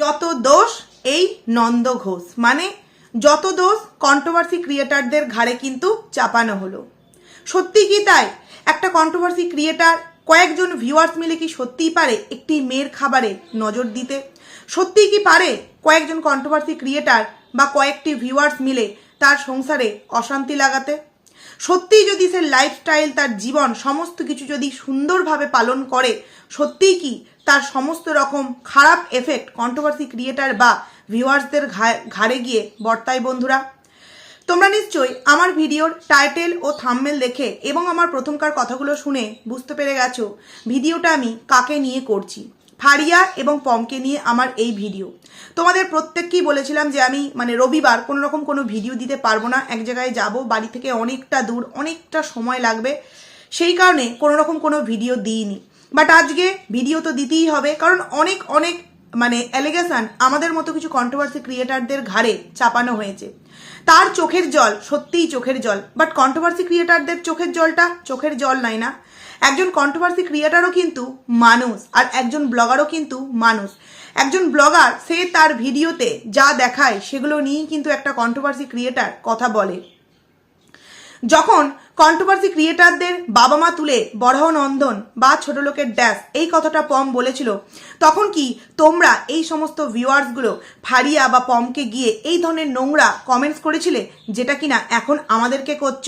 যত দোষ এই নন্দ ঘোষ। মানে যত দোষ কন্ট্রোভার্সি ক্রিয়েটারদের ঘাড়ে কিন্তু চাপানো হলো। সত্যি কি তাই? একটা কন্ট্রোভার্সি ক্রিয়েটার কয়েকজন ভিউয়ার্স মিলে কি সত্যিই পারে একটি মেয়ের খাবারে নজর দিতে? সত্যিই কি পারে কয়েকজন কন্ট্রোভার্সি ক্রিয়েটার বা কয়েকটি ভিউয়ার্স মিলে তার সংসারে অশান্তি লাগাতে? সত্যিই যদি সে লাইফস্টাইল তার জীবন, সমস্ত কিছু যদি সুন্দরভাবে পালন করে, সত্যিই কি তার সমস্ত রকম খারাপ এফেক্ট কন্ট্রোভার্সি ক্রিয়েটার বা ভিউয়ার্সদের ঘাড়ে গিয়ে বর্তায়, বন্ধুরা। তোমরা নিশ্চয়ই আমার ভিডিওর টাইটেল ও থাম্বনেল দেখে এবং আমার প্রথমকার কথাগুলো শুনে বুঝতে পেরে গেছো ভিডিওটা আমি কাকে নিয়ে করছি। ফারিয়া এবং পমকে নিয়ে আমার এই ভিডিও। তোমাদের প্রত্যেককেই বলেছিলাম যে আমি মানে রবিবার কোনো রকম কোনো ভিডিও দিতে পারব না, এক জায়গায় যাব, বাড়ি থেকে অনেকটা দূর, অনেকটা সময় লাগবে। সেই কারণে কোনো রকম কোনো ভিডিও দিইনি। বাট আজকে ভিডিও তো দিতেই হবে। কারণ অনেক অনেক মানে অ্যালিগেশন আমাদের মতো কিছু কন্ট্রোভার্সি ক্রিয়েটারদের ঘাড়ে চাপানো হয়েছে। তার চোখের জল, সত্যিই চোখের জল। বাট কন্ট্রোভার্সি ক্রিয়েটারদের চোখের জলটা চোখের জল নাই না। একজন কন্ট্রোভার্সি ক্রিয়েটারও কিন্তু মানুষ, আর একজন ব্লগারও কিন্তু মানুষ। একজন ব্লগার সে তার ভিডিওতে যা দেখায়, সেগুলো নিয়েই কিন্তু একটা কন্ট্রোভার্সি ক্রিয়েটার কথা বলে। যখন কন্ট্রোভার্সি ক্রিয়েটারদের বাবা মা তুলে বড় নন্দন বা ছোট লোকের ড্যাশ এই কথাটা পম বলেছিল। তখন কি তোমরা এই সমস্ত ভিউয়ার্সগুলো ফারিয়া বা পমকে গিয়ে এই ধরনের নোংরা কমেন্টস করেছিলে, যেটা কিনা এখন আমাদেরকে করছ?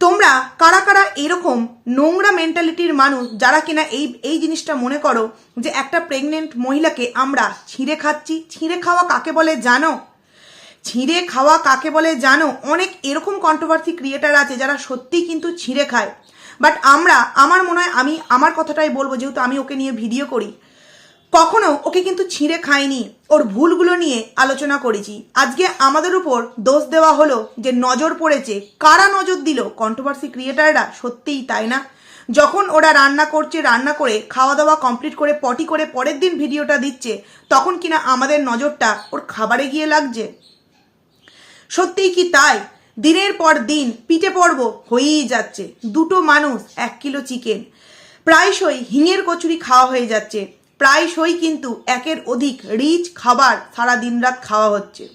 তোমরা কারা কারা এরকম নোংরা মেন্টালিটির মানুষ, যারা কিনা এই এই জিনিসটা মনে করো যে একটা প্রেগনেন্ট মহিলাকে আমরা ছিঁড়ে খাচ্ছি? ছিঁড়ে খাওয়া কাকে বলে জানো? ছিঁড়ে খাওয়া কাকে বলে জানো? অনেক এরকম কন্ট্রোভার্সি ক্রিয়েটার আছে যারা সত্যিই কিন্তু ছিঁড়ে খায়। বাট আমরা, আমার মনে হয় আমি, আমার কথাটাই বলব যেহেতু আমি ওকে নিয়ে ভিডিও করি। কখনো ওকে কিন্তু ছিঁড়ে খাইনি। ওর ভুলগুলো নিয়ে আলোচনা করেছি। আজকে আমাদের উপর দোষ দেওয়া হলো যে নজর পড়েছে। কারা নজর দিল? কন্ট্রোভার্সি ক্রিয়েটাররা সত্যিই তাই না? যখন ওরা রান্না করছে, রান্না করে খাওয়া দাওয়া কমপ্লিট করে পটি করে, পরের দিন ভিডিওটা দিচ্ছে, তখন কিনা আমাদের নজরটা ওর খাবারে গিয়ে লাগছে? সত্যিই কি তাই? দিনের পর দিন পিঠে পর্ব হয়েই যাচ্ছে। দুটো মানুষ, এক কিলো চিকেন। প্রায়শই হিঙের কচুরি খাওয়া হয়ে যাচ্ছে। প্রায়শই কিন্তু একের অধিক রিচ খাবার সারা দিন রাত খাওয়া হচ্ছে।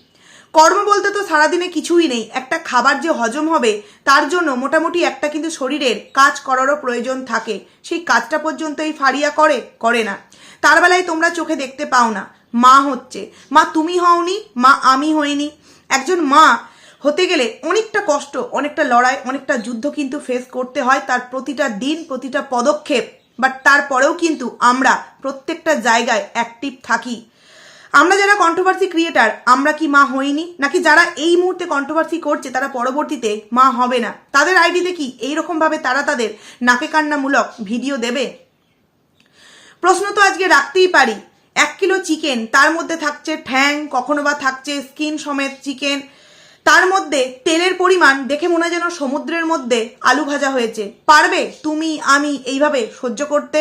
কর্ম বলতে তো সারাদিনে কিছুই নেই। একটা খাবার যে হজম হবে, তার জন্য মোটামুটি একটা কিন্তু শরীরের কাজ করারও প্রয়োজন থাকে। সেই কাজটা পর্যন্ত এই করে করে না। তার বেলায় তোমরা চোখে দেখতে পাও না। মা হচ্ছে। মা তুমি হওনি, মা আমি হইনি। একজন মা হতে গেলে অনেকটা কষ্ট, অনেকটা লড়াই, অনেকটা যুদ্ধ কিন্তু ফেস করতে হয় তার প্রতিটা দিন, প্রতিটা পদক্ষেপ। বাট তারপরেও কিন্তু আমরা প্রত্যেকটা জায়গায় অ্যাক্টিভ থাকি। আমরা যারা কন্ট্রোভার্সি ক্রিয়েটার আমরা কি মা হইনি? নাকি যারা এই মুহূর্তে কন্ট্রোভার্সি করছে, তারা পরবর্তীতে মা হবে না? তাদের আইডিতে কি এইরকমভাবে তারা তাদের নাকে কান্নামূলক ভিডিও দেবে? প্রশ্ন তো আজকে রাখতেই পারি। এক কিলো চিকেন, তার মধ্যে থাকছে ঠ্যাং, কখনো বা থাকছে স্কিন সমেত চিকেন। তার মধ্যে তেলের পরিমাণ দেখে মনে যেন সমুদ্রের মধ্যে আলু ভাজা হয়েছে। পারবে তুমি, আমি এইভাবে সহ্য করতে?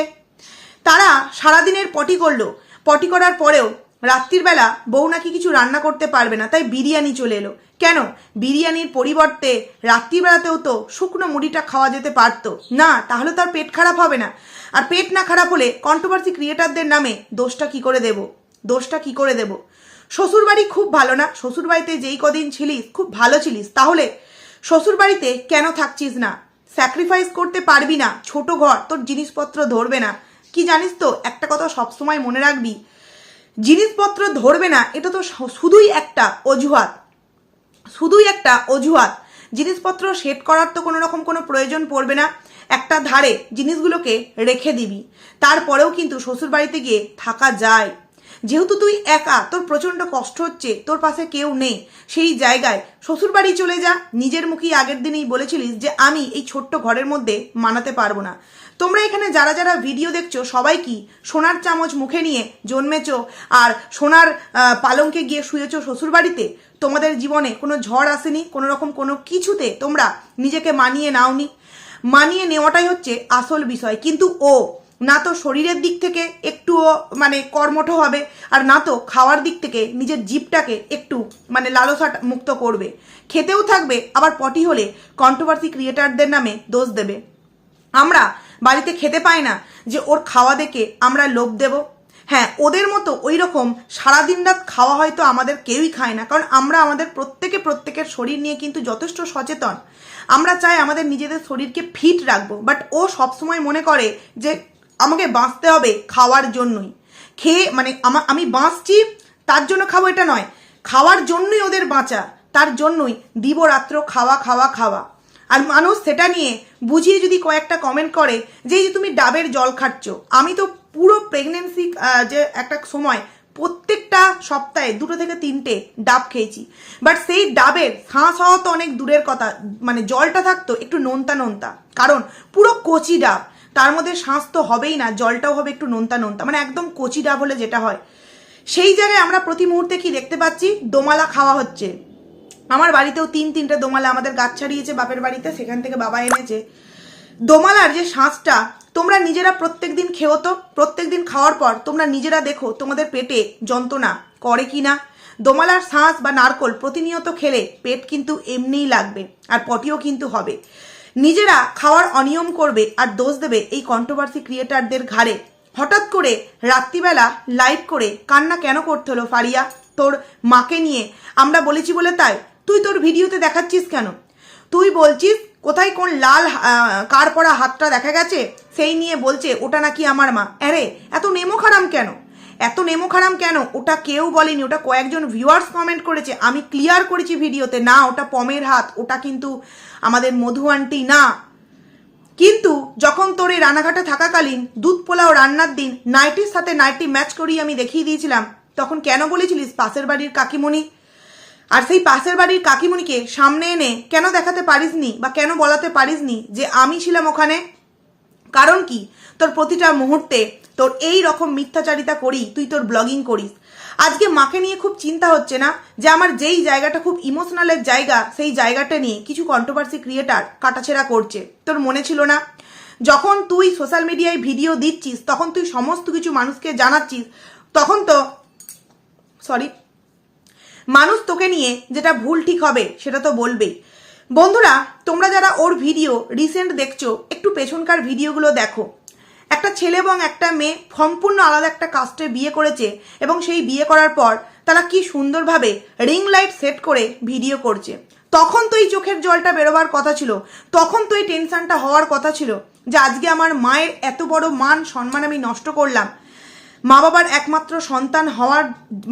তারা সারাদিনের পটি করল। পটি করার পরেও রাত্রির বেলা বউ নাকি কিছু রান্না করতে পারবে না, তাই বিরিয়ানি চলে এলো। কেন? বিরিয়ানির পরিবর্তে রাত্রিবেলাতেও তো শুকনো মুড়িটা খাওয়া যেতে পারতো। না, তাহলে তার পেট খারাপ হবে না। আর পেট না খারাপ হলে কন্ট্রোভার্সি ক্রিয়েটারদের নামে দোষটা কি করে দেব? দোষটা কি করে দেব? শ্বশুরবাড়ি খুব ভালো না? শ্বশুরবাড়িতে যেই কদিন ছিলিস, খুব ভালো ছিলিস। তাহলে শ্বশুরবাড়িতে কেন থাকছিস না? স্যাক্রিফাইস করতে পারবি না। ছোট ঘর, তোর জিনিসপত্র ধরবে না। কি জানিস তো, একটা কথা সবসময় মনে রাখবি জিনিসপত্র ধরবে না, এটা তো শুধুই একটা অজুহাত। শুধুই একটা অজুহাত। জিনিসপত্র সেট করার তো কোনো রকম কোনো প্রয়োজন পড়বে না। একটা ধারে জিনিসগুলোকে রেখে দিবি। তারপরেও কিন্তু শ্বশুর বাড়িতে গিয়ে থাকা যায়। যেহেতু তুই একা, তোর প্রচণ্ড কষ্ট হচ্ছে, তোর পাশে কেউ নেই, সেই জায়গায় শ্বশুর বাড়ি চলে যা। নিজের মুখেই আগের দিনেই বলেছিলিস যে আমি এই ছোট্ট ঘরের মধ্যে মানাতে পারব না। তোমরা এখানে যারা যারা ভিডিও দেখছ, সবাই কি সোনার চামচ মুখে নিয়ে জন্মেছো আর সোনার পালঙ্কে গিয়ে শুয়েছো শ্বশুর বাড়িতে তোমাদের জীবনে কোনো ঝড় আসেনি? কোনো রকম কোনো কিছুতে তোমরা নিজেকে মানিয়ে নাওনি? মানিয়ে নেওয়াটাই হচ্ছে আসল বিষয়। কিন্তু ও, না তো শরীরের দিক থেকে একটুও মানে কর্মঠ হবে, আর না তো খাওয়ার দিক থেকে নিজের জীবটাকে একটু মানে লালসা মুক্ত করবে। খেতেও থাকবে, আবার পটি হলে কন্ট্রোভার্সি ক্রিয়েটারদের নামে দোষ দেবে। আমরা বাড়িতে খেতে পায় না যে ওর খাওয়া দেখে আমরা লোভ দেব। হ্যাঁ ওদের মতো ওই রকম সারাদিন রাত খাওয়া হয়তো আমাদের কেউই খায় না। কারণ আমরা আমাদের প্রত্যেকে প্রত্যেকের শরীর নিয়ে কিন্তু যথেষ্ট সচেতন। আমরা চাই আমাদের নিজেদের শরীরকে ফিট রাখব। বাট ও সবসময় মনে করে যে আমাকে বাঁচতে হবে খাওয়ার জন্যই। খেয়ে মানে আমা- বাঁচছি, তার জন্য খাব এটা নয়। খাওয়ার জন্যই ওদের বাঁচা, তার জন্যই দিবরাত্র খাওয়া খাওয়া খাওয়া। আর মানুষ সেটা নিয়ে বুঝিয়ে যদি কয়েকটা কমেন্ট করে যে যে তুমি ডাবের জল খাচ্ছ, আমি তো পুরো প্রেগনেন্সি যে একটা সময় প্রত্যেকটা সপ্তাহে দুটো থেকে তিনটে ডাব খেয়েছি। বাট সেই ডাবের শাঁস হওয়া তো অনেক দূরের কথা মানে জলটা থাকতো একটু নোনতা নোনতা। কারণ পুরো কচি ডাব, তার মধ্যে শাঁস তো হবেই না, জলটাও হবে একটু নোনতা নোনতা মানে একদম কচি ডাব হলে যেটা হয়। সেই জায়গায় আমরা প্রতি মুহূর্তে কি দেখতে পাচ্ছি? দোমালা খাওয়া হচ্ছে। আমার বাড়িতেও তিন তিনটে দোমালা আমাদের গাছ ছাড়িয়েছে, বাপের বাড়িতে, সেখান থেকে বাবা এনেছে। দোমালার যে শাঁসটা, তোমরা নিজেরা প্রত্যেক দিন খেও তো প্রত্যেক দিন খাওয়ার পর তোমরা নিজেরা দেখো তোমাদের পেটে যন্ত্রণা করে কি না দোমালার শাঁস বা নারকোল প্রতিনিয়ত খেলে পেট কিন্তু এমনিই লাগবে আর পটিও কিন্তু হবে। নিজেরা খাওয়ার অনিয়ম করবে আর দোষ দেবে এই কন্ট্রোভার্সি ক্রিয়েটারদের ঘাড়ে। হঠাৎ করে রাত্রিবেলা লাইভ করে কান্না কেন করতে হলো ফারিয়া? তোর মাকে নিয়ে। আমরা বলেছি বলে তাই। তুই তোর ভিডিওতে দেখাচ্ছিস কেন? তুই বলছিস, কোথায় কোন লাল কার পরা হাতটা দেখা গেছে? সেই নিয়ে বলছে, ওটা নাকি আমার মা। আরে, এত নেমো খারাম কেন? এত নেমো খারাম কেন? ওটা কেউ বলেনি, ওটা কয়েকজন ভিউয়ার্স কমেন্ট করেছে। আমি ক্লিয়ার করেছি ভিডিওতে, না, ওটা পমের হাত, ওটা কিন্তু আমাদের মধু আন্টি না। কিন্তু যখন তোর এই রানাঘাটে থাকাকালীন দুধ পোলাও রান্নার দিন নাইটির সাথে নাইটি ম্যাচ করিয়ে আমি দেখিয়ে দিয়েছিলাম, তখন কেন বলেছিলিস পাশের বাড়ির কাকিমণি আর সেই পাশের বাড়ির কাকিমণিকে সামনে এনে কেন দেখাতে পারিসনি বা কেন বলাতে পারিসনি যে আমি ছিলাম ওখানে? কারণ কি? তোর প্রতিটা মুহূর্তে তোর এই রকম মিথ্যাচারিতা করি, তুই তোর ব্লগিং করিস। আজকে মাকে নিয়ে খুব চিন্তা হচ্ছে না যে আমার যেই জায়গাটা খুব ইমোশনালের জায়গা, সেই জায়গাটা নিয়ে কিছু কন্ট্রোভার্সি ক্রিয়েটার কাটাছেড়া করছে। তোর মনে ছিল না? যখন তুই সোশ্যাল মিডিয়ায় ভিডিও দিচ্ছিস, তখন তুই সমস্ত কিছু মানুষকে জানাচ্ছিস, তখন তো সরি মানুষ তোকে নিয়ে যেটা ভুল ঠিক হবে, সেটা তো বলবেই। বন্ধুরা, তোমরা যারা ওর ভিডিও রিসেন্ট দেখছ, একটু পেছনকার ভিডিওগুলো দেখো। একটা ছেলে এবং একটা মেয়ে সম্পূর্ণ আলাদা একটা কাস্টে বিয়ে করেছে এবং সেই বিয়ে করার পর তারা কি সুন্দরভাবে রিং লাইট সেট করে ভিডিও করছে। তখন তো এই চোখের জলটা বেরোবার কথা ছিল, তখন তো এই টেনশনটা হওয়ার কথা ছিল যে আজকে আমার মায়ের এত বড় মান সম্মান আমি নষ্ট করলাম। মা বাবার একমাত্র সন্তান হওয়ার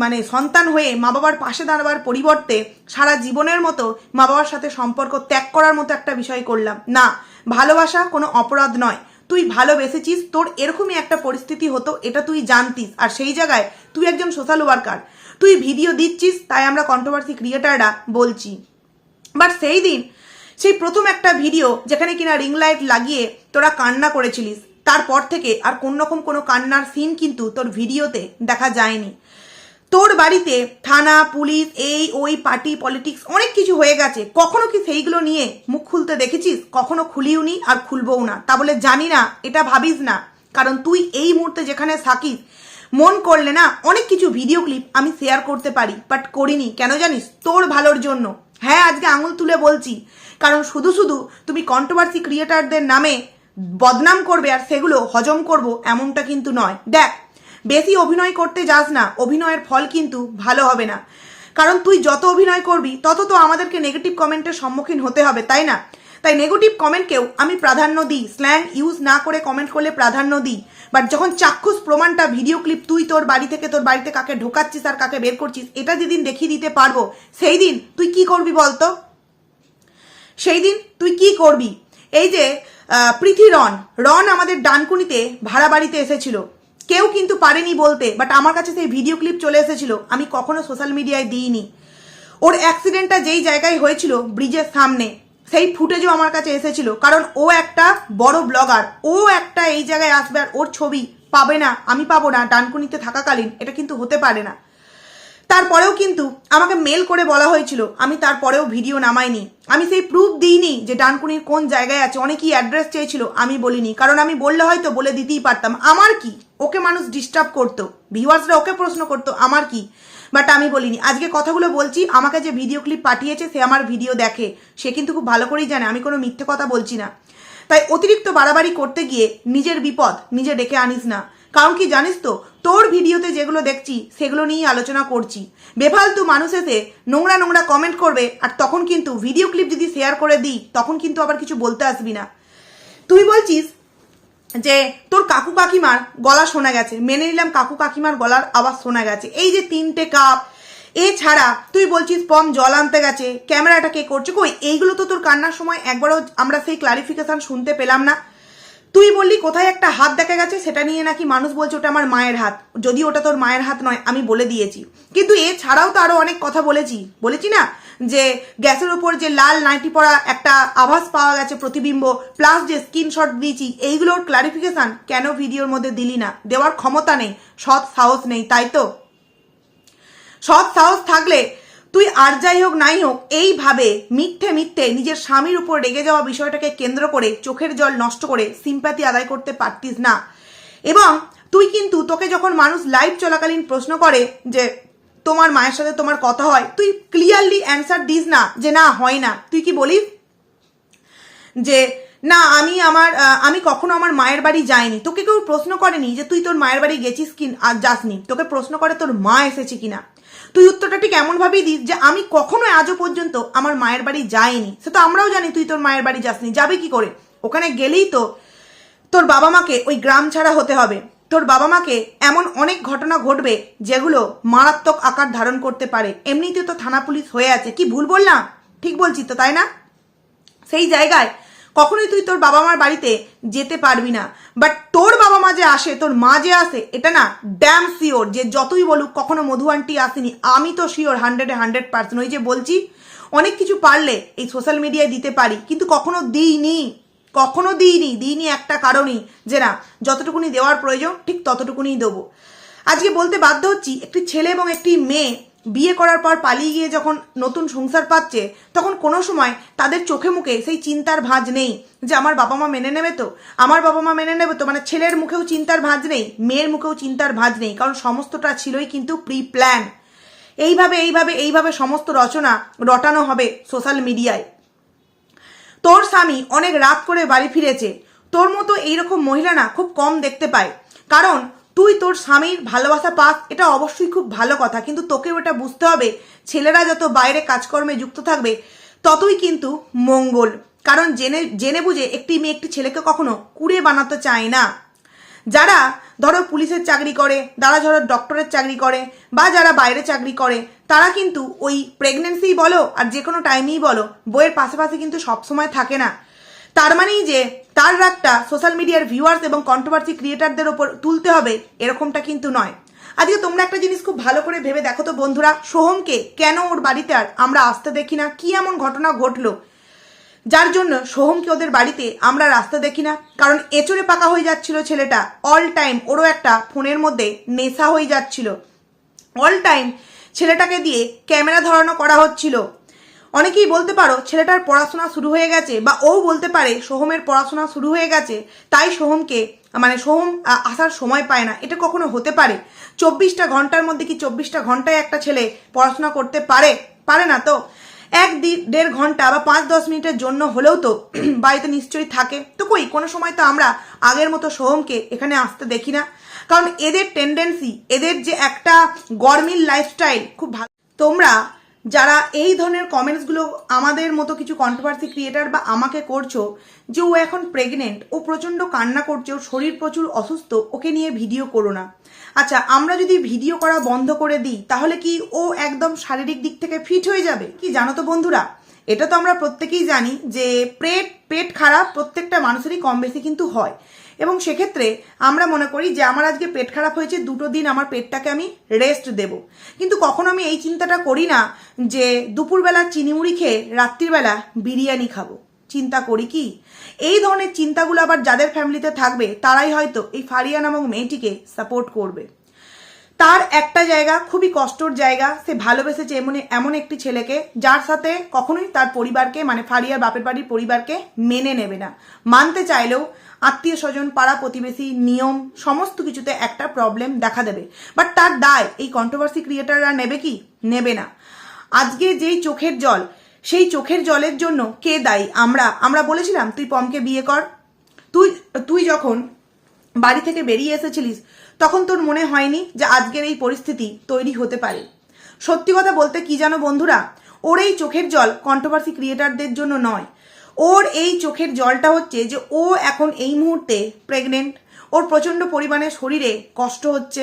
মানে সন্তান হয়ে মা বাবার পাশে দাঁড়াবার পরিবর্তে সারা জীবনের মতো মা বাবার সাথে সম্পর্ক ত্যাগ করার মতো একটা বিষয় করলাম। না, ভালোবাসা কোনো অপরাধ নয়। তুই ভালোবেসেছিস, তোর এরকমই একটা পরিস্থিতি হতো, এটা তুই জানতিস। আর সেই জায়গায় তুই একজন সোশ্যাল ওয়ার্কার তুই ভিডিও দিচ্ছিস, তাই আমরা কন্ট্রোভার্সি ক্রিয়েটাররা বলছি। বাট সেই দিন, সেই প্রথম একটা ভিডিও যেখানে কিনা রিং লাইট লাগিয়ে তোরা কান্না করেছিলিস। তারপর থেকে আর কোন রকম কোনো কান্নার সিন কিন্তু তোর ভিডিওতে দেখা যায়নি। তোর বাড়িতে থানা, পুলিশ, এই, ওই, পার্টি পলিটিক্স অনেক কিছু হয়ে গেছে। কখনো কি সেইগুলো নিয়ে মুখ খুলতে দেখেছিস? কখনো খুলিওনি আর খুলবও না। তা বলে জানি না, এটা ভাবিস না। কারণ তুই এই মুহূর্তে যেখানে থাকিস, মন করলে না অনেক কিছু ভিডিও ক্লিপ আমি শেয়ার করতে পারি বাট করিনি। কেন জানিস? তোর ভালোর জন্য। হ্যাঁ আজকে আঙুল তুলে বলছি। কারণ শুধু শুধু তুমি কন্ট্রোভার্সি ক্রিয়েটারদের নামে বদনাম করবে আর সেগুলো হজম করব এমনটা কিন্তু নয়। দেখ, বেশি অভিনয় করতে যাস না, অভিনয়ের ফল কিন্তু ভালো হবে না। কারণ তুই যত অভিনয় করবি, তত তো আমাদেরকে নেগেটিভ কমেন্টের সম্মুখীন হতে হবে, তাই না? তাই নেগেটিভ কমেন্টকেও আমি প্রাধান্য দিই স্ল্যাং ইউজ না করে কমেন্ট করলে প্রাধান্য দিই। বাট যখন চাক্ষুষ প্রমাণটা ভিডিও ক্লিপ তুই তোর বাড়ি থেকে, তোর বাড়িতে কাকে ঢোকাচ্ছিস আর কাকে বের করছিস, এটা যেদিন দেখিয়ে দিতে পারব, সেই দিন তুই কি করবি বলতো? সেই দিন তুই কি করবি? এই যে প্রীতি রন রন আমাদের ডানকুনিতে, ভাড়া বাড়িতে এসেছিল। কেউ কিন্তু পারেনি বলতে বাট আমার কাছে সেই ভিডিও ক্লিপ চলে এসেছিল। আমি কখনো সোশ্যাল মিডিয়ায় দিইনি। ওর অ্যাক্সিডেন্টটা যেই জায়গায় হয়েছিল ব্রিজের সামনে, সেই ফুটেজও আমার কাছে এসেছিল। কারণ ও একটা বড় ব্লগার ও একটা এই জায়গায় আসবে আর ওর ছবি পাবে না, আমি পাবো না, ডানকুনিতে থাকাকালীন। এটা কিন্তু হতে পারে না। তারপরেও কিন্তু আমাকে মেল করে বলা হয়েছিল, আমি তারপরেও ভিডিও নামাইনি। আমি সেই প্রুফ দিইনি যে ডানকুনির কোন জায়গায় আছে, অনেকেই অ্যাড্রেস চেয়েছিল, আমি বলিনি। কারণ আমি বললে হয়তো বলে দিতেই পারতাম, আমার কি? ওকে মানুষ ডিস্টার্ব করতো ভিউয়ার্সরা ওকে প্রশ্ন করতো, আমার কি? বাট আমি বলিনি। আজকে কথাগুলো বলছি, আমাকে যে ভিডিও ক্লিপ পাঠিয়েছে, সে আমার ভিডিও দেখে। সে কিন্তু খুব ভালো করেই জানে, আমি কোনো মিথ্যে কথা বলছি না। তাই অতিরিক্ত বাড়াবাড়ি করতে গিয়ে নিজের বিপদ নিজে ডেকে আনিস না। কারণ কি জানিস তো, তোর ভিডিওতে যেগুলো দেখছি, সেগুলো নিয়েই আলোচনা করছি। বেফালতু মানুষ এসে নোংরা নোংরা কমেন্ট করবে আর তখন কিন্তু ভিডিও ক্লিপ যদি শেয়ার করে দিই, তখন কিন্তু আবার কিছু বলতে আসবি না। তুই বলছিস যে, তোর কাকু কাকিমার গলা শোনা গেছে। মেনে নিলাম কাকু কাকিমার গলার আওয়াজ শোনা গেছে। এই যে তিনটে কাপ এছাড়া তুই বলছিস পম জল আনতে গেছে ক্যামেরাটা কে করছে? কই, এইগুলো তো তোর কান্নার সময় একবারও আমরা সেই ক্লারিফিকেশন শুনতে পেলাম না। তুই বললি কোথায় একটা হাত দেখা গেছে, সেটা নিয়ে নাকি মানুষ বলছে ওটা আমার মায়ের হাত। যদি ওটা তোর মায়ের হাত নয়, আমি বলে দিয়েছি। কিন্তু এছাড়াও তো আরও অনেক কথা বলেছি। বলেছি না যে গ্যাসের ওপর যে লাল নাইটি পরা একটা আভাস পাওয়া গেছে প্রতিবিম্ব প্লাস যে স্ক্রিনশট দিয়েছি, এইগুলোর ক্লারিফিকেশন কেন ভিডিওর মধ্যে দিলি না? দেওয়ার ক্ষমতা নেই, সৎ সাহস নেই, তাই তো? সৎ সাহস থাকলে তুই আর যাই হোক নাই হোক, এইভাবে মিথ্যে মিথ্যে নিজের স্বামীর উপর রেগে যাওয়া বিষয়টাকে কেন্দ্র করে চোখের জল নষ্ট করে সিম্প্যাথি আদায় করতে পারতিস না। এবং তুই কিন্তু তোকে যখন মানুষ লাইভ চলাকালীন প্রশ্ন করে যে তোমার মায়ের সাথে তোমার কথা হয়, তুই ক্লিয়ারলি অ্যান্সার দিস না যে না, হয় না। তুই কি বলিস? যে না, আমি আমার আমি কখনো আমার মায়ের বাড়ি যাইনি। তোকে কেউ প্রশ্ন করেনি যে তুই তোর মায়ের বাড়ি গেছিস কি আর যাসনি। তোকে প্রশ্ন করে তোর মা এসেছে কিনা। তুই উত্তরটা ঠিক এমন ভাবেই দিস যে আমি কখনো আজও পর্যন্ত আমার মায়ের বাড়ি যাইনি। সে তো আমরাও জানি তুই তোর মায়ের বাড়ি যাসনি। যাবে কি করে? ওখানে গেলেই তো তোর বাবা মাকে ওই গ্রাম ছাড়া হতে হবে। তোর বাবা মাকে এমন অনেক ঘটনা ঘটবে যেগুলো মারাত্মক আকার ধারণ করতে পারে। এমনিতে তো থানা পুলিশ হয়ে আছে। কি ভুল বললাম? ঠিক বলছি তো, তাই না? সেই জায়গায় কখনোই তুই তোর বাবা মার বাড়িতে যেতে পারবি না। বাট তোর বাবা মা যে আসে, তোর মা যে আসে, এটা না ড্যাম শিওর যে যতই বলুক, কখনো মধু আন্টি আসেনি। আমি তো শিওর হান্ড্রেডে হান্ড্রেড পার্সেন্ট ওই যে বলছি, অনেক কিছু পারলে এই সোশ্যাল মিডিয়ায় দিতে পারি, কিন্তু কখনো দিইনি। কখনো দিইনি দিইনি একটা কারণই যে না, যতটুকুনি দেওয়ার প্রয়োজন, ঠিক ততটুকুনি দেবো। আজকে বলতে বাধ্য হচ্ছি, একটি ছেলে এবং একটি মেয়ে বিয়ে করার পর পালিয়ে গিয়ে যখন নতুন সংসার পাচ্ছে, তখন কোনো সময় তাদের চোখে মুখে সেই চিন্তার ভাঁজ নেই যে আমার বাবা মা মেনে নেবে তো। আমার বাবা মা মেনে নেবে তো মানে ছেলের মুখেও চিন্তার ভাঁজ নেই, মেয়ের মুখেও চিন্তার ভাঁজ নেই, কারণ সমস্তটা ছিলই কিন্তু প্রি প্ল্যান এইভাবে এইভাবে এইভাবে সমস্ত রচনা রটানো হবে সোশ্যাল মিডিয়ায়। তোর স্বামী অনেক রাত করে বাড়ি ফিরেছে। তোর মতো এইরকম মহিলা না খুব কম দেখতে পায়। কারণ তুই তোর স্বামীর ভালোবাসা পাস, এটা অবশ্যই খুব ভালো কথা। কিন্তু তোকে ওটা বুঝতে হবে, ছেলেরা যত বাইরে কাজকর্মে যুক্ত থাকবে, ততই কিন্তু মঙ্গল। কারণ জেনে জেনে বুঝে একটি মেয়ে একটি ছেলেকে কখনো কুড়ে বানাতে চায় না। যারা ধরো পুলিশের চাকরি করে, যারা ধরো ডক্টরের চাকরি করে, বা যারা বাইরে চাকরি করে, তারা কিন্তু ওই প্রেগনেন্সি বলো আর যে কোনো টাইমেই বলো, বইয়ের পাশাপাশি কিন্তু সবসময় থাকে না। তার মানেই যে তার রাগটা সোশ্যাল মিডিয়ার ভিউয়ার্স এবং কন্ট্রোভার্সি ক্রিয়েটারদের ওপর তুলতে হবে, এরকমটা কিন্তু নয়। আজকে তোমরা একটা জিনিস খুব ভালো করে ভেবে দেখো তো বন্ধুরা, সোহমকে কেন ওর বাড়িতে আর আমরা আসতে দেখি না? কি এমন ঘটনা ঘটলো? যার জন্য সোহমকে ওদের বাড়িতে আমরা রাস্তা দেখি না। কারণ এচড়ে পাকা হয়ে যাচ্ছিল ছেলেটা অল টাইম ওরও একটা ফোনের মধ্যে নেশা হয়ে যাচ্ছিল। অল টাইম ছেলেটাকে দিয়ে ক্যামেরা ধরানো করা হচ্ছিল। অনেকেই বলতে পারো, ছেলেটার পড়াশোনা শুরু হয়ে গেছে বা ও বলতে পারে সোহমের পড়াশোনা শুরু হয়ে গেছে, তাই সোহমকে মানে সোহম আসার সময় পায় না। এটা কখনো হতে পারে? চব্বিশটা ঘণ্টার মধ্যে কি চব্বিশটা ঘন্টায় একটা ছেলে পড়াশোনা করতে পারে? পারে না তো? এক দেড় ঘণ্টা বা পাঁচ, দশ মিনিটের জন্য হলেও তো বাড়িতে নিশ্চয়ই থাকে। তো কই, কোনো সময় তো আমরা আগের মতো সোহমকে এখানে আসতে দেখি না। কারণ এদের টেন্ডেন্সি এদের যে একটা গরমিল লাইফস্টাইল খুব ভালো। তোমরা যারা এই ধরনের কমেন্টসগুলো আমাদের মতো কিছু কন্ট্রোভার্সি ক্রিয়েটার বা আমাকে করছ, যে ও এখন প্রেগনেন্ট ও প্রচণ্ড কান্না করছে, ওর শরীর প্রচুর অসুস্থ, ওকে নিয়ে ভিডিও করো না। আচ্ছা আমরা যদি ভিডিও করা বন্ধ করে দিই, তাহলে কি ও একদম শারীরিক দিক থেকে ফিট হয়ে যাবে? কি জানো তো বন্ধুরা? এটা তো আমরা প্রত্যেকেই জানি যে পেট পেট খারাপ প্রত্যেকটা মানুষেরই কম বেশি কিন্তু হয়। এবং সেক্ষেত্রে আমরা মনে করি যে আমার আজকে পেট খারাপ হয়েছে, দুটো দিন আমার পেটটাকে আমি রেস্ট দেব। কিন্তু কখনো আমি এই চিন্তাটা করি না যে দুপুরবেলা চিনিমুড়ি খেয়ে রাত্রিবেলা বিরিয়ানি খাব। চিন্তা করি কি? এই ধরনের চিন্তাগুলো আবার যাদের ফ্যামিলিতে থাকবে, তারাই হয়তো এই ফারিয়া নামক মেয়েটিকে সাপোর্ট করবে। তার একটা জায়গা খুবই কষ্টর জায়গা, সে ভালোবেসেছে এমন এমন একটি ছেলেকে যার সাথে কখনোই তার পরিবারকে মানে ফারিয়ার বাপের বাড়ির পরিবারকে মেনে নেবে না। মানতে চাইলেও আত্মীয় স্বজন, পাড়া প্রতিবেশী, নিয়ম, সমস্ত কিছুতে একটা প্রবলেম দেখা দেবে। বাট তার দায়, এই কন্ট্রোভার্সি ক্রিয়েটাররা নেবে কি? নেবে না। আজকে যেই চোখের জল, সেই চোখের জলের জন্য কে দায়ী? আমরা আমরা বলেছিলাম, তুই পমকে বিয়ে কর। তুই তুই যখন বাড়ি থেকে বেরিয়ে এসেছিলিস, তখন তোর মনে হয়নি যে আজকের এই পরিস্থিতি তৈরি হতে পারে। সত্যি কথা বলতে কি জানো বন্ধুরা? ওর এই চোখের জল কন্ট্রোভার্সি ক্রিয়েটারদের জন্য নয়। ওর এই চোখের জলটা হচ্ছে যে ও এখন এই মুহূর্তে প্রেগনেন্ট ওর প্রচণ্ড পরিমাণে শরীরে কষ্ট হচ্ছে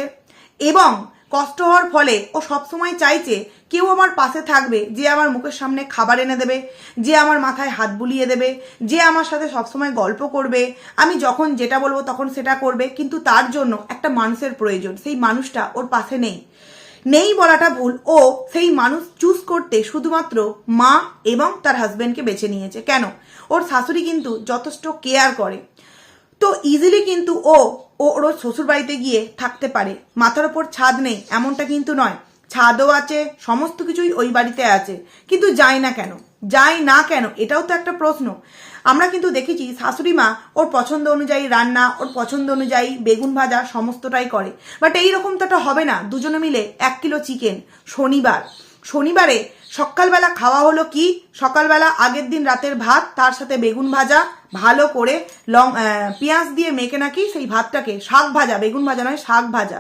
এবং কষ্ট হওয়ার ফলে ও সবসময় চাইছে, কেউ আমার পাশে থাকবে, যে আমার মুখের সামনে খাবার এনে দেবে, যে আমার মাথায় হাত বুলিয়ে দেবে, যে আমার সাথে সবসময় গল্প করবে। আমি যখন যেটা বলব তখন সেটা করবে, কিন্তু তার জন্য একটা মানুষের প্রয়োজন, সেই মানুষটা ওর পাশে নেই। নেই বলাটা ভুল। ও সেই মানুষ চুজ করতে শুধুমাত্র মা এবং তার হাজবেন্ডকে বেছে নিয়েছে। কেন? ওর শাশুড়ি কিন্তু যথেষ্ট কেয়ার করে। তো ইজিলি কিন্তু ও ওর শ্বশুর বাড়িতে গিয়ে থাকতে পারে। মাথার ওপর ছাদ নেই, এমনটা কিন্তু নয়। ছাদও আছে, সমস্ত কিছুই ওই বাড়িতে আছে। কিন্তু যায় না কেন? যায় না কেন? এটাও তো একটা প্রশ্ন। আমরা কিন্তু দেখেছি শাশুড়ি মা ওর পছন্দ অনুযায়ী রান্না, ওর পছন্দ অনুযায়ী বেগুন ভাজা সমস্তটাই করে। বাট এইরকম তো হবে না। দুজনে মিলে এক কিলো চিকেন শনিবার। শনিবারে সকালবেলা খাওয়া হলো কি? সকালবেলা আগের দিন রাতের ভাত, তার সাথে বেগুন ভাজা, ভালো করে লং পেঁয়াজ দিয়ে মেখে নাকি সেই ভাতটাকে, শাক ভাজা, বেগুন ভাজা নয়, শাক ভাজা।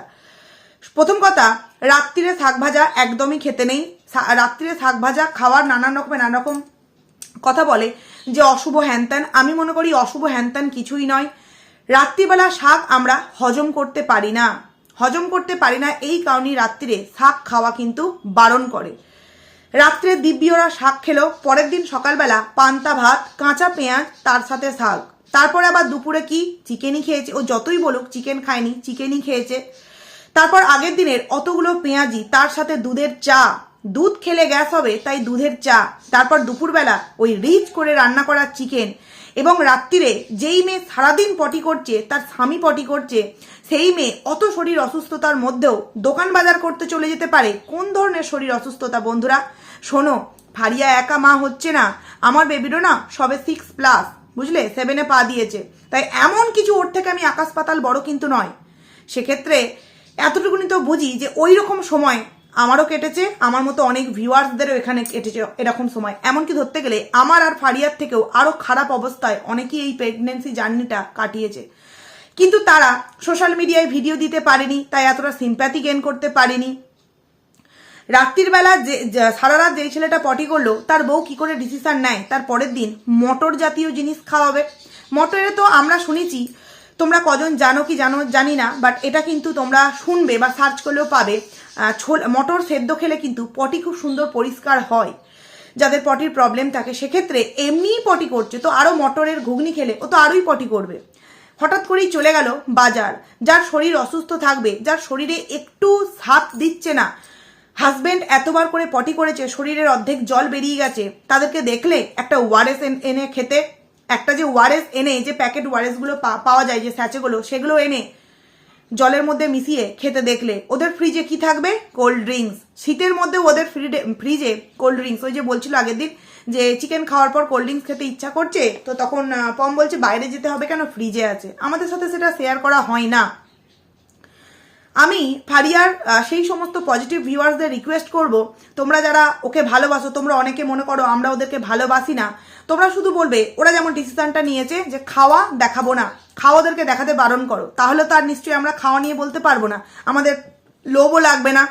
প্রথম কথা, রাত্রিরে শাক ভাজা একদমই খেতে নেই। রাত্রিরে শাক ভাজা খাওয়ার নানান রকমের নানা রকম কথা বলে। যে অশুভ হ্যানত্যান, আমি মনে করি অশুভ হ্যানত্যান কিছুই নয়। রাত্রিবেলা শাক আমরা হজম করতে পারি না। হজম করতে পারি না, এই কারণেই রাত্রিরে শাক খাওয়া কিন্তু বারণ করে। রাত্রে দিব্যরা শাক খেলো, পরের দিন সকালবেলা পান্তা ভাত, কাঁচা পেঁয়াজ, তার সাথে শাক। তারপরে আবার দুপুরে কি? চিকেনই খেয়েছে। ও যতই বলুক, চিকেন খায়নি, চিকেনই খেয়েছে। তারপর আগের দিনের অতগুলো পেঁয়াজি, তার সাথে দুধের চা দুধ খেলে গ্যাস হবে, তাই দুধের চা। তারপর দুপুরবেলা ওই রিচ করে রান্না করা চিকেন। এবং রাত্রিরে যেই মেয়ে সারাদিন পটি করছে, তার স্বামী পটি করছে, সেই মেয়ে অত শরীর অসুস্থতার মধ্যেও দোকান বাজার করতে চলে যেতে পারে। কোন ধরনের শরীর অসুস্থতা, বন্ধুরা? শোনো, ফারিয়া একা মা হচ্ছে না। আমার বেবিরও না সবে সিক্স প্লাস বুঝলে? সেভেনে পা দিয়েছে। তাই এমন কিছু ওর থেকে আমি আকাশ পাতাল বড় কিন্তু নয়। সেক্ষেত্রে এতটুকুনি তো বুঝি যে ওই রকম সময় আমারও কেটেছে, আমার মতো অনেক ভিউয়ার্সদেরও এখানে কেটেছে এরকম সময়। এমনকি ধরতে গেলে আমার আর ফারিয়ার থেকেও আরও খারাপ অবস্থায় অনেকেই এই প্রেগনেন্সি জার্নিটা কাটিয়েছে। কিন্তু তারা সোশ্যাল মিডিয়ায় ভিডিও দিতে পারেনি, তাই এতটা সিম্প্যাথি গেন করতে পারেনি। রাত্রির বেলা যে, যে- সারা রাত যেই ছেলেটা পটি করল, তার বউ কি করে ডিসিশন নেয়? তার পরের দিন মটর জাতীয় জিনিস খাওয়াবে। মটরে তো আমরা শুনেছি তোমরা কজন জানো কি জানো, জানি না বাট এটা কিন্তু তোমরা শুনবে বা সার্চ করলেও পাবে। মটর সেদ্ধ খেলে কিন্তু পটি খুব সুন্দর পরিষ্কার হয়। যাদের পটির প্রবলেম থাকে, সেক্ষেত্রে এমনিই পটি করছে, তো আরও মটরের ঘুগনি খেলে ও তো আরোই পটি করবে। হঠাৎ করেই চলে গেল বাজার, যার শরীর অসুস্থ থাকবে, যার শরীরে একটু সাথ দিচ্ছে না। হাজবেন্ড এতবার করে পটি করেছে, শরীরের অর্ধেক জল বেরিয়ে গেছে, তাদেরকে দেখলে একটা ওয়ারেস এনে খেতে একটা যে ওয়ারেস এনে, যে প্যাকেট ওয়ারেসগুলো পাওয়া যায়, যে স্যাচেগুলো, সেগুলো এনে জলের মধ্যে মিশিয়ে খেতে দেখলে ওদের ফ্রিজে কি থাকবে? কোল্ড ড্রিঙ্কস শীতের মধ্যে ওদের ফ্রিজে কোল্ড ড্রিঙ্কস ওই যে বলছিল আগের দিন যে চিকেন খাওয়ার পর কোল্ড ড্রিঙ্কস খেতে ইচ্ছা করছে, তো তখন পম বলছে বাইরে যেতে হবে কেন? ফ্রিজে আছে। আমাদের সাথে সেটা শেয়ার করা হয় না। আমি ফারিয়ার সেই সমস্ত পজিটিভ ভিউয়ার্সদের রিকোয়েস্ট করব। তোমরা যারা ওকে ভালোবাসো, তোমরা অনেকে মনে করো আমরা ওদেরকে ভালোবাসি না। তোমরা শুধু বলবে, ওরা যেমন ডিসিশনটা নিয়েছে যে খাওয়া দেখাবো না, খাওয়া ওদেরকে দেখাতে বারণ করো, তাহলে তো আর নিশ্চয়ই আমরা খাওয়া নিয়ে বলতে পারব না। আমাদের লোভও লাগবে না।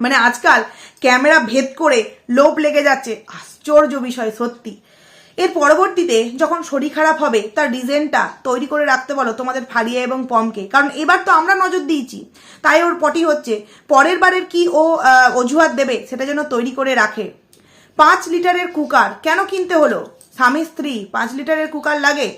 মানে আজকাল ক্যামেরা ভেদ করে লোভ লেগে যাচ্ছে। আশ্চর্য বিষয়, সত্যি। এর পরবর্তীতে যখন শরীর খারাপ হবে, তার রিজেনটা তৈরি করে রাখতে বলো তোমাদের ফারিয়া এবং পমকে। কারণ এবার তো আমরা নজর দিয়েছি। তাই ওর পটি হচ্ছে, পরের বারের কি ও অজুহাত দেবে সেটা যেন তৈরি করে রাখে। পাঁচ লিটারের কুকার কেন কিনতে হলো? স্বামী স্ত্রী, পাঁচ লিটারের কুকার লাগে?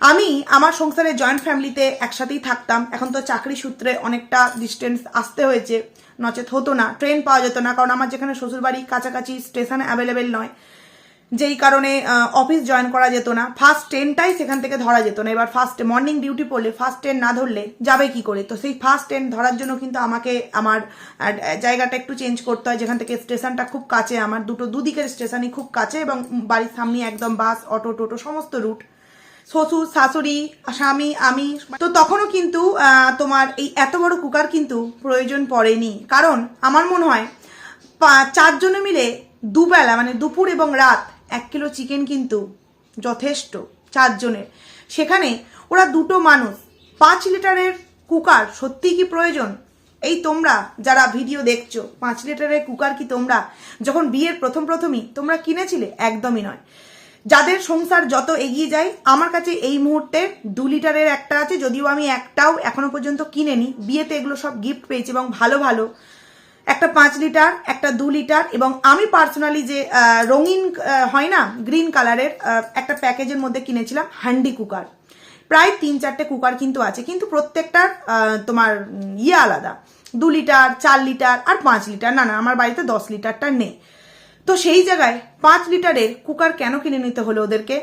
আমি আমার সংসারে জয়েন্ট ফ্যামিলিতে একসাথেই থাকতাম। এখন তো চাকরি সূত্রে অনেকটা ডিস্টেন্স আসতে হয়েছে। নচেত হতো না ট্রেন পাওয়া যেত না, কারণ আমার যেখানে শ্বশুরবাড়ি কাছাকাছি স্টেশন অ্যাভেলেবেল নয়। যেই কারণে অফিস জয়েন করা যেত না। ফার্স্ট ট্রেনটাই সেখান থেকে ধরা যেত না। এবার ফার্স্ট মর্নিং ডিউটি পড়লে ফার্স্ট ট্রেন না ধরলে যাবে কি করে? তো সেই ফার্স্ট ট্রেন ধরার জন্য কিন্তু আমাকে আমার জায়গাটা একটু চেঞ্জ করতে হয়। যেখান থেকে স্টেশনটা খুব কাছে, আমার দুটো, দুদিকের স্টেশনই খুব কাছে এবং বাড়ির সামনে একদম বাস অটো টোটো সমস্ত রুট শ্বশুর, শাশুড়ি, স্বামী, আমি, তো তখনও কিন্তু তোমার এই এত বড় কুকার কিন্তু প্রয়োজন পড়েনি। কারণ আমার মনে হয় চারজনে মিলে দুবেলা মানে দুপুর এবং রাত এক কিলো চিকেন কিন্তু যথেষ্ট চারজনের। সেখানে ওরা দুটো মানুষ, পাঁচ লিটারের কুকার সত্যিই কি প্রয়োজন? এই তোমরা যারা ভিডিও দেখছ, পাঁচ লিটারের কুকার কি তোমরা? যখন বিয়ের প্রথম প্রথমই তোমরা কিনেছিলে? একদমই নয়। যাদের সংসার যত এগিয়ে যায়, আমার কাছে এই মুহূর্তে দু লিটারের একটা আছে, যদিও আমি একটাও এখনও পর্যন্ত কিনেনি। বিয়েতে এগুলো সব গিফট পেয়েছি এবং ভালো ভালো একটা পাঁচ লিটার, একটা দু লিটার এবং আমি পার্সোনালি যে রঙিন হয় না গ্রিন কালারের একটা প্যাকেজের মধ্যে কিনেছিলাম হান্ডি কুকার। প্রায় তিন চারটে কুকার কিন্তু আছে, কিন্তু প্রত্যেকটার তোমার ইয়ে আলাদা। দু লিটার, চার লিটার আর পাঁচ লিটার। না না, আমার বাড়িতে দশ লিটারটা নেই। তো সেই জায়গায় পাঁচ লিটারের কুকার কেন কিনে নিতে হলো ওদেরকে?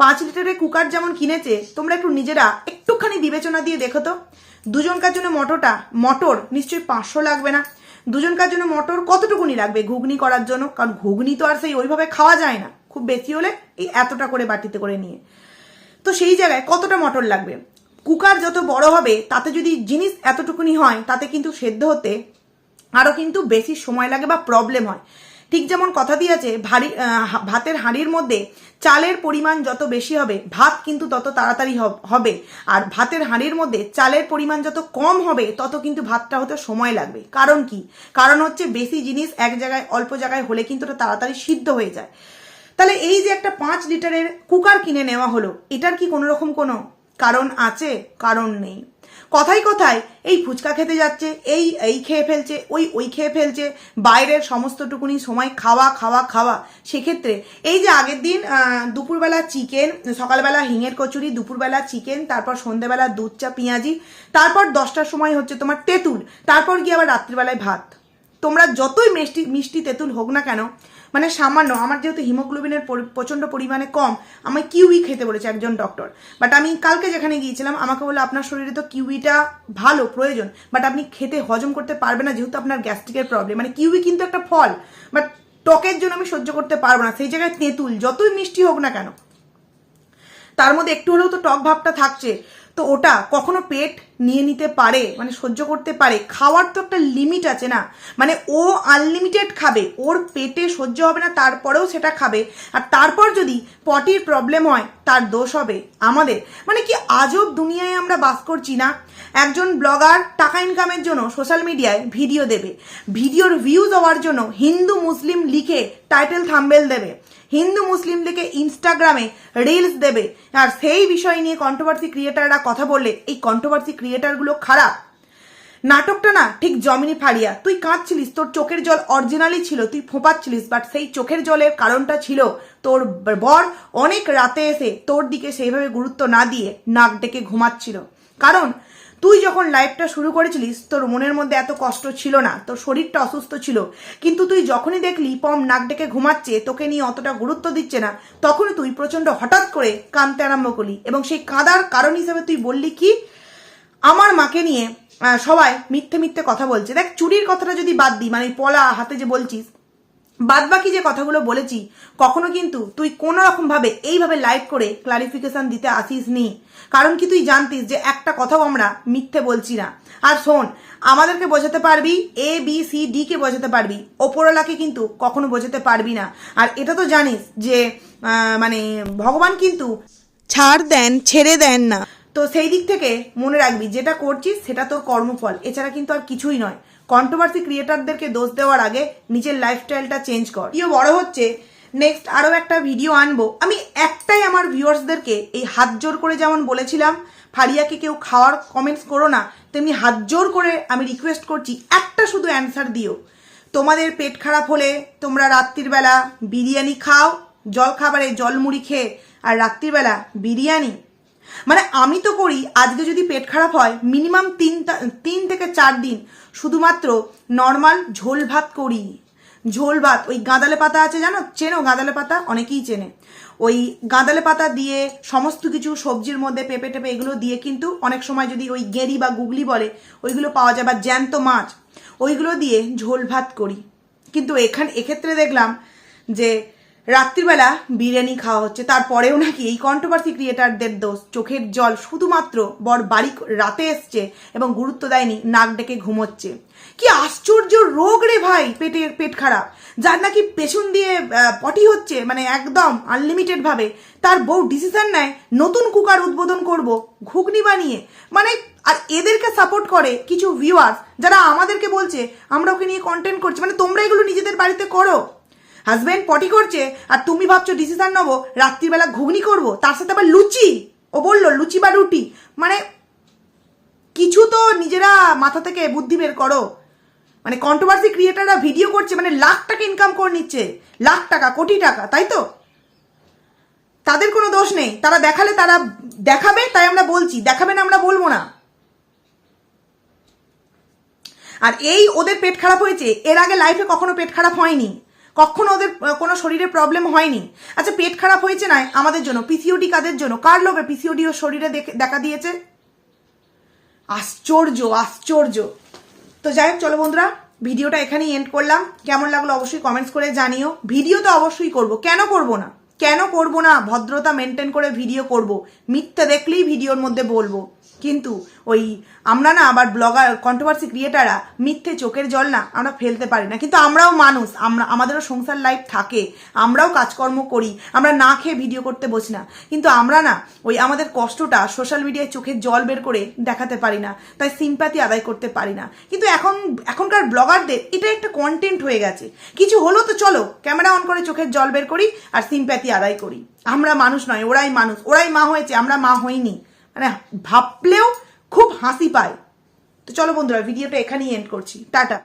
পাঁচ লিটারের কুকার যেমন কিনেছে, তোমরা একটু নিজেরা একটুখানি বিবেচনা দিয়ে দেখো তো। দুজনকার জন্য মটরটা মটর নিশ্চয়ই পাঁচশো লাগবে না। দুজনকার জন্য মটর কতটুকুনি লাগবে ঘুগনি করার জন্য? কারণ ঘুগনি তো আর সেই ওইভাবে খাওয়া যায় না। খুব বেশি হলে এই এতটা করে বাটিতে করে নিয়ে। তো সেই জায়গায় কতটা মটর লাগবে? কুকার যত বড় হবে, তাতে যদি জিনিস এতটুকুনি হয়, তাতে কিন্তু সেদ্ধ হতে আরও কিন্তু বেশি সময় লাগে বা প্রবলেম হয়। ঠিক যেমন কথা দিয়েছে, ভারী ভাতের হাঁড়ির মধ্যে চালের পরিমাণ যত বেশি হবে, ভাত কিন্তু তত তাড়াতাড়ি হবে। আর ভাতের হাঁড়ির মধ্যে চালের পরিমাণ যত কম হবে, তত কিন্তু ভাতটা হতে সময় লাগবে। কারণ কি? কারণ হচ্ছে বেশি জিনিস এক জায়গায়, অল্প জায়গায় হলে কিন্তু ওটা তাড়াতাড়ি সিদ্ধ হয়ে যায়। তাহলে এই যে একটা পাঁচ লিটারের কুকার কিনে নেওয়া হলো, এটার কি কোনো রকম কোনো কারণ আছে? কারণ নেই। কথাই কথায় এই ফুচকা খেতে যাচ্ছে, এই এই খেয়ে ফেলছে, ওই ওই খেয়ে ফেলছে, বাইরের সমস্তটুকুনি সময় খাওয়া খাওয়া খাওয়া। সেক্ষেত্রে এই যে আগের দিন দুপুরবেলা চিকেন, সকালবেলা হিঙের কচুরি, দুপুরবেলা চিকেন, তারপর সন্ধেবেলা দুধ চা, পেঁয়াজি, তারপর দশটার সময় হচ্ছে তোমার তেঁতুল, তারপর গিয়ে আবার রাত্রিবেলায় ভাত। তোমরা যতই মিষ্টি মিষ্টি তেঁতুল হোক না কেন মানে সামান্য, আমার যেহেতু হিমোগ্লোবিনের পরি- প্রচণ্ড পরিমাণে কম আমায় কিউই খেতে বলেছে একজন ডক্টর বাট আমি কালকে যেখানে গিয়েছিলাম, আমাকে বলে আপনার শরীরে তো কিউইটা ভালো, প্রয়োজন বাট আপনি খেতে হজম করতে পারবেন না, যেহেতু আপনার গ্যাস্ট্রিকের প্রবলেম মানে কিউই কিন্তু একটা ফল বাট টকের জন্য আমি সহ্য করতে পারব না। সেই জায়গায় তেঁতুল, যতই মিষ্টি হোক না কেন, তার মধ্যে একটু হলেও তো টক ভাবটা থাকছে। তো ওটা কখনো পেট নিয়ে নিতে পারে মানে সহ্য করতে পারে, খাওয়ার তো একটা লিমিট আছে না। মানে ও আনলিমিটেড খাবে, ওর পেটে সহ্য হবে না, তারপরেও সেটা খাবে। আর তারপর যদি পটির প্রবলেম হয়, তার দোষ হবে আমাদের। মানে কি আজব দুনিয়ায় আমরা বাস করছি না? একজন ব্লগার টাকা ইনকামের জন্য সোশ্যাল মিডিয়ায় ভিডিও দেবে। ভিডিওর ভিউজ হওয়ার জন্য হিন্দু, মুসলিম লিখে টাইটেল থাম্বেল দেবে। হিন্দু মুসলিম লিখে ইনস্টাগ্রামে রিলস দেবে। আর সেই বিষয় নিয়ে কন্ট্রোভার্সি ক্রিয়েটাররা কথা বললে, এই কন্ট্রোভার্সি ক্রিয়েটারগুলো খারাপ। নাটকটা না ঠিক জমিনি ফাড়িয়া। তুই কাঁদছিলিস, তোর চোখের জল অরিজিনালি ছিল, তুই ফোঁপাচ্ছিলিস বাট সেই চোখের জলের কারণটা ছিল তোর বর অনেক রাতে এসে তোর দিকে সেইভাবে গুরুত্ব না দিয়ে নাক ডেকে ঘুমাচ্ছিল। কারণ তুই যখন লাইফটা শুরু করেছিলিস, তোর মনের মধ্যে এত কষ্ট ছিল না, তোর শরীরটা অসুস্থ ছিল। কিন্তু তুই যখনই দেখলি পম নাক ডেকে ঘুমাচ্ছে, তোকে নিয়ে অতটা গুরুত্ব দিচ্ছে না, তখনই তুই প্রচণ্ড হঠাৎ করে কাঁদতে আরম্ভ করলি এবং সেই কাঁদার কারণ হিসেবে তুই বললি কি, আমার মাকে নিয়ে সবাই মিথ্যে মিথ্যে কথা বলছে। দেখ, চুরির কথাটা যদি বাদ দিই মানে পলা হাতে যে বলছিস বাদ বাকি যে কথাগুলো বলেছি, কখনো কিন্তু তুই কোনো রকম ভাবে এইভাবে লাইভ করে ক্লারিফিকেশন দিতে আসিস নি। কারণ কি তুই জানতিস যে একটা কথাও আমরা মিথ্যে বলছি না। আর শোন, আমাদেরকে বোঝাতে পারবি এ বি সি ডি কে বোঝাতে পারবি, ওপরওয়ালাকে কিন্তু কখনো বোঝাতে পারবি না। আর এটা তো জানিস যে মানে ভগবান কিন্তু ছাড় দেন, ছেড়ে দেন না। তো সেই দিক থেকে মনে রাখবি, যেটা করছিস সেটা তোর কর্মফল, এছাড়া কিন্তু আর কিছুই নয়। কন্ট্রোভার্সি ক্রিয়েটারদেরকে দোষ দেওয়ার আগে নিজের লাইফস্টাইলটা চেঞ্জ কর। ভিডিও বড় হচ্ছে নেক্সট আরও একটা ভিডিও আনব। আমি একটাই আমার ভিউয়ার্সদেরকে এই হাত জোর করে যেমন বলেছিলাম, ফারিয়াকে কেউ খাওয়ার কমেন্টস করো না, তেমনি হাত জোর করে আমি রিকোয়েস্ট করছি, একটা শুধু অ্যান্সার দিও। তোমাদের পেট খারাপ হলে তোমরা রাত্রির বেলা বিরিয়ানি খাও জল খাবারে জল মুড়ি খেয়ে, আর রাত্রিবেলা বিরিয়ানি মানে আমি তো করি, আজকে যদি পেট খারাপ হয় মিনিমাম তিন তিন থেকে চার দিন শুধুমাত্র নর্মাল ঝোল ভাত করি। ঝোল ভাত, ওই গাঁদালে পাতা আছে জানো? চেনো গাঁদালে পাতা? অনেকেই চেনে। ওই গাঁদালে পাতা দিয়ে সমস্ত কিছু সবজির মধ্যে পেঁপে টেপে এগুলো দিয়ে কিন্তু অনেক সময় যদি ওই গেরি বা গুগলি বলে, ওইগুলো পাওয়া যায় বা জ্যান্ত মাছ, ওইগুলো দিয়ে ঝোল ভাত করি। কিন্তু এখান, এক্ষেত্রে দেখলাম যে রাত্রিবেলা বিরিয়ানি খাওয়া হচ্ছে। তারপরেও নাকি এই কন্ট্রোভার্সি ক্রিয়েটারদের দোষ। চোখের জল শুধুমাত্র বর বাড়ি রাতে এসছে এবং গুরুত্ব দেয়নি, নাক ডেকে ঘুমোচ্ছে। কি আশ্চর্য রোগ রে ভাই পেটের পেট খারাপ। যার নাকি পেছন দিয়ে পটি হচ্ছে মানে একদম আনলিমিটেড ভাবে। তার বউ ডিসিশন নেয়, নতুন কুকার উদ্বোধন করব, ঘুগনি বানিয়ে। মানে আর এদেরকে সাপোর্ট করে কিছু ভিউয়ার্স যারা আমাদেরকে বলছে, আমরা ওকে নিয়ে কন্টেন্ট করছি। মানে তোমরা এগুলো নিজেদের বাড়িতে করো। হাজবেন্ড পটি করছে, আর তুমি ভাবছ ডিসিশন নেব, রাত্রিবেলা ঘুগনি করব, তার সাথে আবার লুচি। ও বলল, লুচি বা রুটি। মানে কিছু তো নিজেরা মাথা থেকে বুদ্ধি বের করো। মানে কন্ট্রোভার্সি ক্রিয়েটাররা ভিডিও করছে মানে লাখ টাকা ইনকাম করে নিচ্ছে। লাখ টাকা, কোটি টাকা, তাই তো? তাদের কোনো দোষ নেই। তারা দেখালে তারা দেখাবে, তাই আমরা বলছি। দেখাবে না আমরা বলব না। আর এই ওদের পেট খারাপ হয়েছে। এর আগে লাইফে কখনো পেট খারাপ হয়নি। কখনো ওদের কোনো শরীরে প্রবলেম হয়নি। আচ্ছা পেট খারাপ হয়েছে না? আমাদের জন্য পিসিওডি কাদের জন্য? কার লোভে পিসিওডি ও শরীরে দেখে- দিয়েছে? আশ্চর্য আশ্চর্য। তো যাই হোক, চলো বন্ধুরা, ভিডিওটা এখানেই এন্ড করলাম। কেমন লাগল অবশ্যই কমেন্টস করে জানিও। ভিডিও তো অবশ্যই করব। কেন করব না? কেন করব না? ভদ্রতা মেনটেন করে ভিডিও করব। মিথ্যে দেখলেই ভিডিওর মধ্যে বলব। কিন্তু ওই আমরা না আবার ব্লগার কন্ট্রোভার্সি ক্রিয়েটাররা মিথ্যে চোখের জল না আমরা ফেলতে পারি না। কিন্তু আমরাও মানুষ, আমরা আমাদেরও সংসার লাইফ থাকে। আমরাও কাজকর্ম করি, আমরা না খেয়ে ভিডিও করতে বসি না। কিন্তু আমরা না ওই আমাদের কষ্টটা সোশ্যাল মিডিয়ায় চোখের জল বের করে দেখাতে পারি না। তাই সিম্প্যাথি আদায় করতে পারি না। কিন্তু এখন এখনকার ব্লগারদের এটা একটা কন্টেন্ট হয়ে গেছে। কিছু হলো তো চলো ক্যামেরা অন করে চোখের জল বের করি আর সিম্প্যাথি আদায় করি? আমরা মানুষ নয়, ওরাই মানুষ। ওরাই মা হয়েছে, আমরা মা হইনি। মানে ভাবলেও খুব হাসি পায়। তো চলো বন্ধুরা ভিডিওটা এখানেই এন্ড করছি। টাটা।